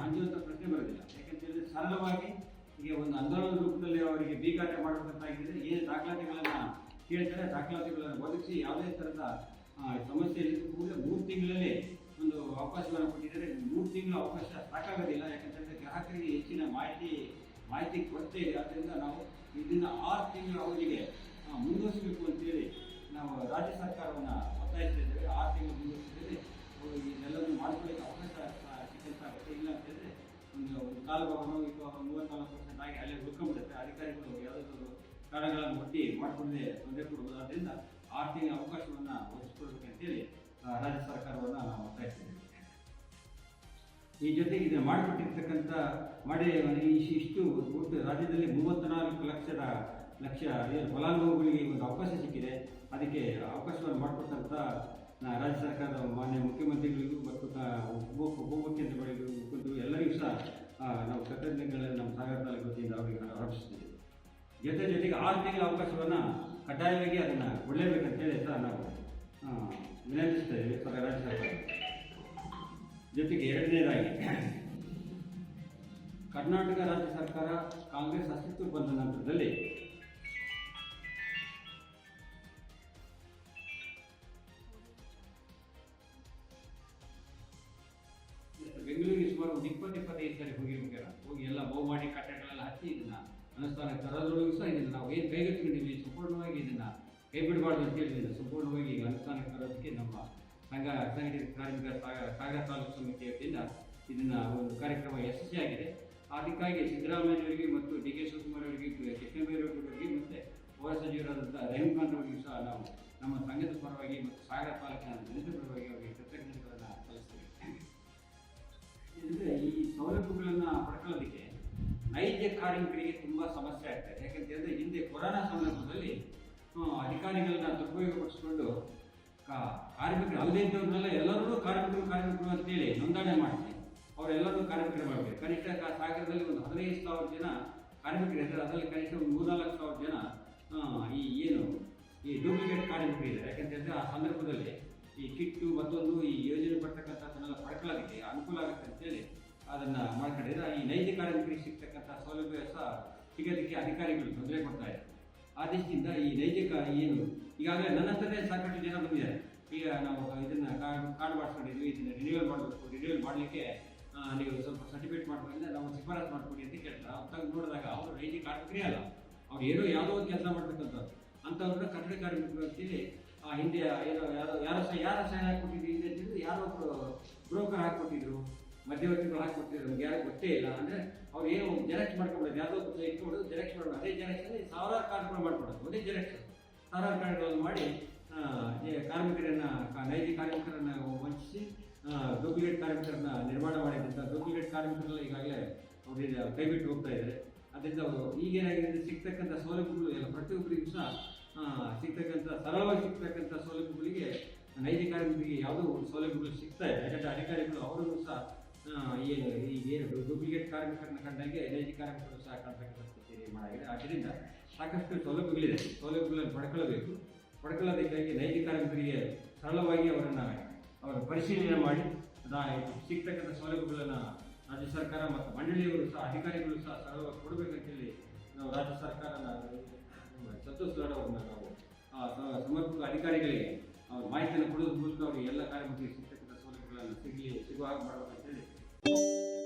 ಹಂಚುವಂಥ ಪ್ರಶ್ನೆ ಬರೋದಿಲ್ಲ. ಯಾಕಂತ ಹೇಳಿದ್ರೆ ಸರಳವಾಗಿ ಈಗ ಒಂದು ಆಂದೋಲನ ರೂಪದಲ್ಲಿ ಅವರಿಗೆ ಬೀಗಾಟ ಮಾಡಬೇಕಂತಾಗಿದ್ರೆ ಏನು ದಾಖಲಾತಿಗಳನ್ನು ಕೇಳ್ತಾರೆ. ದಾಖಲಾತಿಗಳನ್ನು ಒದಗಿಸಿ ಯಾವುದೇ ಥರದ ಆ, ಸಮಸ್ಯೆ ಇಲ್ಲದ ಕೂಡಲೇ ಮೂರು ತಿಂಗಳಲ್ಲಿ ಒಂದು ಅವಕಾಶವನ್ನು ಕೊಟ್ಟಿದ್ದಾರೆ. ಮೂರು ತಿಂಗಳ ಅವಕಾಶ ಸಾಕಾಗೋದಿಲ್ಲ. ಯಾಕಂತಂದರೆ ಗ್ರಾಹಕರಿಗೆ ಹೆಚ್ಚಿನ ಮಾಹಿತಿ ಮಾಹಿತಿ ಕೊರತೆ ಇದೆ. ಆದ್ದರಿಂದ ನಾವು ಇದನ್ನು ಆರು ತಿಂಗಳ ಅವಧಿಗೆ ಮುಂದುವರಿಸಬೇಕು ಅಂತೇಳಿ ಒಂದು ಒಂದು ಕಾಲು ಭಾಗನೋ ಈಗ ಮೂವತ್ತ್ನಾಲ್ಕು ಪರ್ಸೆಂಟ್ ಆಗಿ ಅಲ್ಲೇ ಉಳ್ಕೊಂಡ್ಬಿಡುತ್ತೆ ಅಧಿಕಾರಿಗಳು ಯಾವುದಾದ್ರು ಕಾರಣಗಳನ್ನು ಒಡ್ಡಿ ಮಾಡಿಕೊಳ್ಳದೆ ತೊಂದರೆ ಕೊಡುವುದು ಆದ್ದರಿಂದ ಆರು ತಿಂಗಳ ಅವಕಾಶವನ್ನು ಒದಗಿಸ್ಕೊಡ್ಬೇಕಂತೇಳಿ ರಾಜ್ಯ ಸರ್ಕಾರವನ್ನು ನಾವು ಒತ್ತಾಯಿಸ್ತೀವಿ ಈ ಜೊತೆಗೆ ಇದನ್ನು ಮಾಡಿಕೊಟ್ಟಿರ್ತಕ್ಕಂಥ ಮಾಡಿ ಇಷ್ಟು ಒಟ್ಟು ರಾಜ್ಯದಲ್ಲಿ ಮೂವತ್ತ್ನಾಲ್ಕು ಲಕ್ಷದ ಲಕ್ಷ ಫಲಾನುಭವಿಗಳಿಗೆ ಒಂದು ಅವಕಾಶ ಸಿಕ್ಕಿದೆ. ಅದಕ್ಕೆ ಅವಕಾಶವನ್ನು ಮಾಡಿಕೊಟ್ಟಂಥ ರಾಜ್ಯ ಸರ್ಕಾರದ ಮಾನ್ಯ ಮುಖ್ಯಮಂತ್ರಿಗಳಿಗೂ ಮತ್ತು ಉಪ ಉಪಮುಖ್ಯಮಂತ್ರಿಗಳಿಗೂ ಮುಖ್ಯಮಂತ್ರಿಗಳು ಎಲ್ಲರಿಗೂ ಸಹ ನಾವು ಕೃತಜ್ಞತೆಗಳನ್ನು ನಮ್ಮ ಸಾಗರ ತಾಲೂಕು ವತಿಯಿಂದ ಅವರಿಗೆ ಆರೋಪಿಸ್ತೀವಿ ಜೊತೆ ಜೊತೆಗೆ ಆರು ತಿಂಗಳ ಅವಕಾಶವನ್ನು ಕಡ್ಡಾಯವಾಗಿ ಅದನ್ನು ಕೊಡಲೇಬೇಕಂತೇಳಿ ಸಹ ನಾವು ವಿನಂತಿಸ್ತೇವೆ ರಾಜ್ಯ ಸರ್ಕಾರ. ಜೊತೆಗೆ ಎರಡನೇದಾಗಿ, ಕರ್ನಾಟಕ ರಾಜ್ಯ ಸರ್ಕಾರ ಕಾಂಗ್ರೆಸ್ ಅಸ್ತಿತ್ವ ಬಂದ ನಂತರದಲ್ಲಿ ಬೆಂಗಳೂರಿಗೆ ಸುಮಾರು ಒಂದು ಇಪ್ಪತ್ತು, ಇಪ್ಪತ್ತೈದು ಸಾರಿ ಹೋಗಿ ಮಾಡಿ ಕಟ್ಟಡಗಳೆಲ್ಲ ಹಚ್ಚಿ ಇದನ್ನ ಅನುಷ್ಠಾನಕ್ಕೆ ತರೋದ್ರೊಳಗೂ ಸಹ ಇದನ್ನು ನಾವು ಏನು ಕೈಗೆತ್ತಿಕೊಂಡಿದ್ವಿ ಸಂಪೂರ್ಣವಾಗಿ ಇದನ್ನು ಕೈ ಬಿಡಬಾರ್ದು ಅಂತೇಳಿ ಸಂಪೂರ್ಣವಾಗಿ ಈಗ ಅನುಷ್ಠಾನಕ್ಕೆ ತರೋದಕ್ಕೆ ನಮ್ಮ ಸಂಘ ಸಂಘಟಿತ ಕಾರ್ಮಿಕ ಸಾಗ- ಸಾಗರ ತಾಲೂಕು ಸಮಿತಿ ವತಿಯಿಂದ ಇದನ್ನ ಒಂದು ಕಾರ್ಯಕ್ರಮ ಯಶಸ್ವಿಯಾಗಿದೆ ಅದಕ್ಕಾಗಿ ಸಿದ್ದರಾಮಯ್ಯವರಿಗೆ ಮತ್ತು ಡಿ ಕೆ ಶಿವಕುಮಾರ್ ಅವರಿಗೆ, ಕೃಷ್ಣಬೈರೇಗೌಡರಿಗೆ ಮತ್ತು ಪೌರ ಸಚಿವರಾದಂಥ ರಹೀಂಖಾನ್ ಅವರಿಗೂ ಸಹ ನಾವು ನಮ್ಮ ಸಂಘದ ಪರವಾಗಿ ಮತ್ತು ಸಾಗರ ತಾಲೂಕಿನ ಜನತೆ ಪರವಾಗಿ ಕಾರ್ಮಿಕರಿಗೆ ತುಂಬ ಸಮಸ್ಯೆ ಆಗ್ತದೆ ಯಾಕಂತ ಹೇಳಿದ್ರೆ ಹಿಂದೆ ಕೊರೋನಾ ಸಂದರ್ಭದಲ್ಲಿ ಅಧಿಕಾರಿಗಳನ್ನ ದುರುಪಯೋಗಪಡಿಸಿಕೊಂಡು ಕಾರ್ಮಿಕರು, ಅಲ್ಲದೆ ಇದ್ದವ್ರನ್ನೆಲ್ಲ ಎಲ್ಲರೂ ಕಾರ್ಮಿಕರು ಕಾರ್ಮಿಕರು ಅಂತೇಳಿ ನೋಂದಣಿ ಮಾಡಿಸಿ ಅವರೆಲ್ಲರೂ ಕಾರ್ಮಿಕರು ಮಾಡಬೇಕು. ಕನಿಷ್ಠ ಸಾಗರದಲ್ಲಿ ಒಂದು ಹದಿನೈದು ಸಾವಿರ ಜನ ಕಾರ್ಮಿಕರು ಇದ್ದಾರೆ. ಅದರಲ್ಲಿ ಕನಿಷ್ಠ ಒಂದು ಮೂರ್ನಾಲ್ಕು ಸಾವಿರ ಜನ ಈ ಏನು, ಈ ಡೂಪ್ಲಿಕೇಟ್ ಕಾರ್ಮಿಕರು ಇದ್ದಾರೆ. ಯಾಕಂತ ಹೇಳಿದ್ರೆ ಆ ಸಂದರ್ಭದಲ್ಲಿ ಈ ಕಿಟ್ಟು ಮತ್ತೊಂದು ಈ ಯೋಜನೆ ಪಡ್ತಕ್ಕಂಥದ್ದನ್ನೆಲ್ಲ ಪಡ್ಕೊಳ್ಳೋದಕ್ಕೆ ಅನುಕೂಲ ಆಗುತ್ತೆ ಅಂತೇಳಿ ಅದನ್ನ ಮಾಡ್ಕೊಂಡಿದ್ರೆ ಈ ನೈಜ ಕಾರ್ಮಿಕರಿಗೆ ಸಿಗ್ತಕ್ಕಂಥ ಸೌಲಭ್ಯ ಸಹ ಸಿಗೋದಕ್ಕೆ ಅಧಿಕಾರಿಗಳು ತೊಂದರೆ ಕೊಡ್ತಾ ಇದ್ದಾರೆ. ಆ ದೃಷ್ಟಿಯಿಂದ ಈ ನೈಜ ಏನು, ಈಗಾಗಲೇ ನನ್ನ ಹತ್ರನೇ ಸಾಕಷ್ಟು ಜನ ಬಂದಿದ್ದಾರೆ. ಈಗ ನಾವು ಇದನ್ನ ಕಾರ್ಡ್ ಕಾರ್ಡ್ ಮಾಡಿಸ್ಕೊಂಡಿದ್ವಿ, ಇದನ್ನ ರಿನ್ಯೂವಲ್ ಮಾಡಬೇಕು ರಿನ್ಯೂವಲ್ ಮಾಡಲಿಕ್ಕೆ ನೀವು ಸ್ವಲ್ಪ ಸರ್ಟಿಫಿಕೇಟ್ ಮಾಡ್ಕೊಂಡ್ರೆ ನಾವು ಶಿಫಾರಸ್ ಮಾಡ್ಕೊಡಿ ಅಂತ ಕೇಳ್ತಾರೆ ಅವ್ರು ನೋಡಿದಾಗ ಅವರು ನೈಜ ಕಾರ್ಮಿಕರೇ ಅಲ್ಲ. ಅವ್ರು ಏನೋ ಯಾವುದೋ ಒಂದು ಕೆಲಸ ಮಾಡಬೇಕಂತ ಅಂಥವ್ರನ್ನ ಕಟ್ಟಡ ಕಾರ್ಮಿಕರು ಅಂತೇಳಿ ಆ, ಹಿಂದೆ ಏನೋ, ಯಾರೋ ಯಾರೋ ಸಹ, ಯಾರ ಸಹಾಯ ಹಾಕ್ಕೊಟ್ಟಿದ್ರು ಹಿಂದೆ ಯಾರೋ ಒಬ್ಬರು ಬ್ರೋಕರ್ ಹಾಕ್ಕೊಟ್ಟಿದ್ರು. ಮಧ್ಯವರ್ತಿಗಳು ಹಾಕ್ಕೊಟ್ಟಿದ್ರು ನಮ್ಗೆ ಯಾರು ಗೊತ್ತೇ ಇಲ್ಲ. ಅಂದರೆ ಅವ್ರು ಏನು ಜೆರಾಕ್ಸ್ ಮಾಡ್ಕೊಬಿಡೋದು ಯಾವುದೋ ಒಂದು ಇಟ್ಕೊಂಡು ಜೆರಾಕ್ಸ್ ಮಾಡೋದು ಅದೇ ಜೆರಾಕ್ಸಲ್ಲಿ ಸಾವಿರಾರು ಕಾರ್ಡ್ಗಳು ಮಾಡ್ಕೊಡೋದು. ಅದೇ ಜೆರಾಕ್ಸ್ ಸಾವಿರಾರು ಕಾರ್ಡ್ಗಳನ್ನು ಮಾಡಿ ಕಾರ್ಮಿಕರನ್ನು ನೈಜ ಕಾರ್ಮಿಕರನ್ನು ವಂಚಿಸಿ ಡೂಪ್ಲಿಕೇಟ್ ಕಾರ್ಮಿಕರನ್ನ ನಿರ್ಮಾಣ ಮಾಡಿದಂಥ ಡೂಪ್ಲಿಕೇಟ್ ಕಾರ್ಮಿಕರೆಲ್ಲ ಈಗಾಗಲೇ ಅವ್ರಿಗೆ ಕೈಬಿಟ್ಟು ಹೋಗ್ತಾ ಇದ್ದಾರೆ. ಅದರಿಂದ ಅವರು ಈಗೇನಾಗಿದೆ ಅಂದರೆ ಸಿಗ್ತಕ್ಕಂಥ ಸೌಲಭ್ಯಗಳು ಎಲ್ಲ ಪ್ರತಿಯೊಬ್ಬರಿಗೂ ಸಹ ಸಿಗ್ತಕ್ಕಂಥ, ಸರಳವಾಗಿ ಸಿಗ್ತಕ್ಕಂಥ ಸೌಲಭ್ಯಗಳಿಗೆ ನೈಜ ಕಾರ್ಮಿಕರಿಗೆ ಯಾವುದೋ ಸೌಲಭ್ಯಗಳು ಸಿಗ್ತಾ ಇದೆ. ಯಾಕಂದರೆ ಅಧಿಕಾರಿಗಳು ಅವರನ್ನು ಸಹ ಏನು, ಈ ಏನು ಡೂಪ್ಲಿಕೇಟ್ ಕಾರ್ಮಿಕರನ್ನ ಕಂಡಂಗೆ ನೈಜ ಕಾರ್ಮಿಕರು ಸಹ ಕಾಣ್ತಕ್ಕಂಥ ಸ್ಥಿತಿ ಮಾಡಾಗಿದೆ ಆದ್ದರಿಂದ ಸಾಕಷ್ಟು ಸೌಲಭ್ಯಗಳಿದೆ. ಸೌಲಭ್ಯಗಳನ್ನು ಪಡ್ಕೊಳ್ಳಬೇಕು. ಪಡ್ಕೊಳ್ಳೋದಕ್ಕಾಗಿ ನೈಜ ಕಾರ್ಮಿಕರಿಗೆ ಸರಳವಾಗಿ ಅವರನ್ನು ಅವರ ಪರಿಶೀಲನೆ ಮಾಡಿ. ಸಿಗ್ತಕ್ಕಂಥ ಸೌಲಭ್ಯಗಳನ್ನು ರಾಜ್ಯ ಸರ್ಕಾರ ಮತ್ತು ಮಂಡಳಿಯವರು ಸಹ, ಅಧಿಕಾರಿಗಳು ಸಹ ಸರಳವಾಗಿ ಕೊಡಬೇಕಂತೇಳಿ ನಾವು ರಾಜ್ಯ ಸರ್ಕಾರ ಸಂತೋಷ್ ಗೌಡ ಅವ್ರನ್ನ ನಾವು ಸಮರ್ಪಕ ಅಧಿಕಾರಿಗಳಿಗೆ ಅವ್ರ ಮಾಹಿತಿಯನ್ನು ಕೊಡೋದ್ರ ಮೂಲಕ ಅವರಿಗೆ ಎಲ್ಲ ಕಾರ್ಮಿಕರಿಗೆ ಸಿಗ್ತಕ್ಕಂಥ ಸೌಲಭ್ಯಗಳನ್ನು ಸಿಗಲಿ, ಸಿಗುವ ಹಾಗೆ ಮಾಡಬೇಕಂತೇಳಿ Thank you.